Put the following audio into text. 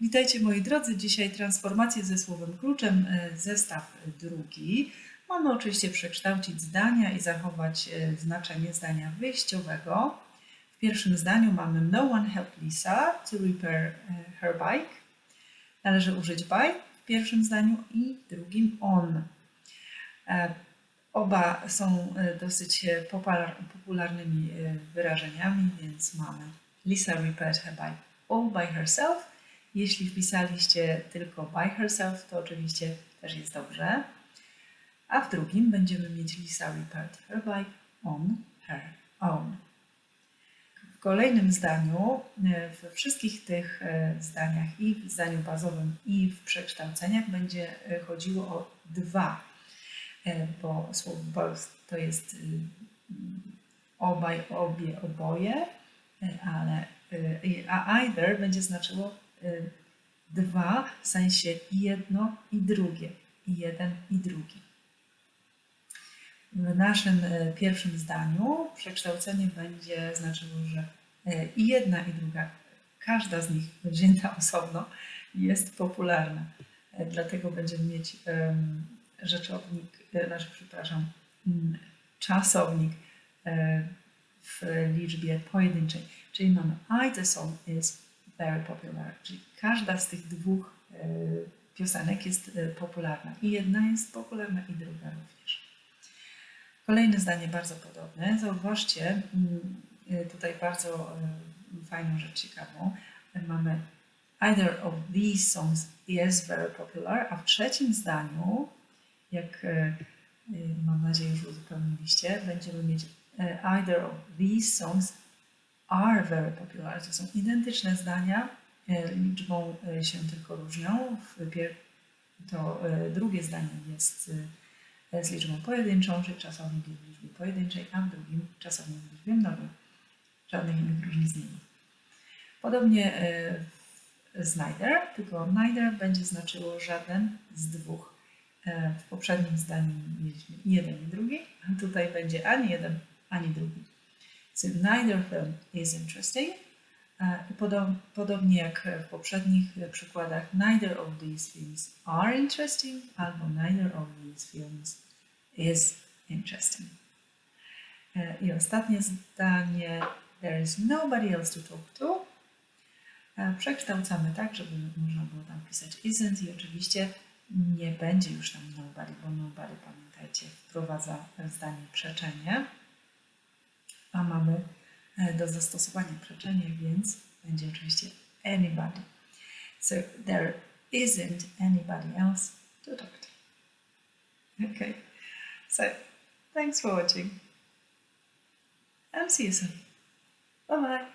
Witajcie moi drodzy. Dzisiaj transformacje ze słowem kluczem, e, zestaw drugi. Mamy oczywiście przekształcić zdania i zachować e, znaczenie zdania wyjściowego. W pierwszym zdaniu mamy No one helped Lisa to repair e, her bike. Należy użyć by w pierwszym zdaniu i w drugim on. Oba są dosyć popular- popularnymi wyrażeniami, więc mamy Lisa repaired her bike all by herself. Jeśli wpisaliście tylko by herself, to oczywiście też jest dobrze. A w drugim będziemy mieć Lisa repaired her bike on her own. W kolejnym zdaniu, e, we wszystkich tych e, zdaniach i w zdaniu bazowym i w przekształceniach będzie e, chodziło o dwa, bo słowo both to jest y, obaj, obie, oboje, ale y, a either będzie znaczyło dwa, w sensie jedno i drugie, jeden i drugi. W naszym e, pierwszym zdaniu przekształcenie będzie znaczyło, że e, i jedna, i druga, każda z nich wzięta osobno jest popularna. E, Dlatego będziemy mieć rzeczownik, znaczy, przepraszam, czasownik w liczbie pojedynczej. Czyli mamy I the song is very popular, czyli każda z tych dwóch e, piosenek jest e, popularna. I jedna jest popularna, i druga również. Kolejne zdanie bardzo podobne. Zauważcie, mm, y, tutaj bardzo fajną rzecz ciekawą. Mamy either of these songs is very popular, a w trzecim zdaniu, jak mam nadzieję już uzupełniliście, będziemy mieć either of these songs are very popular. To są identyczne zdania, y, liczbą y, się tylko różnią. To y, drugie zdanie jest z liczbą pojedynczą, czyli czasownik jest w liczbie pojedynczej, a w drugim czasownik w liczbie mnogiej. Żadnych innych różnic nie ma. Podobnie e, neither, tylko neither będzie znaczyło żaden z dwóch. E, W poprzednim zdaniu mieliśmy jeden i drugi, a tutaj będzie ani jeden, ani drugi. So neither film is interesting. E, podobnie jak w poprzednich przykładach, neither of these films are interesting, albo neither of these films is interesting. E, I ostatnie zdanie, there is nobody else to talk to. E, Przekształcamy tak, żeby można było tam pisać isn't i oczywiście nie będzie już tam nobody, bo nobody, pamiętajcie, wprowadza zdanie przeczenie, do zastosowania przeczenie, więc będzie oczywiście anybody. So there isn't anybody else to talk to. Okay, so thanks for watching and see you soon. Bye bye.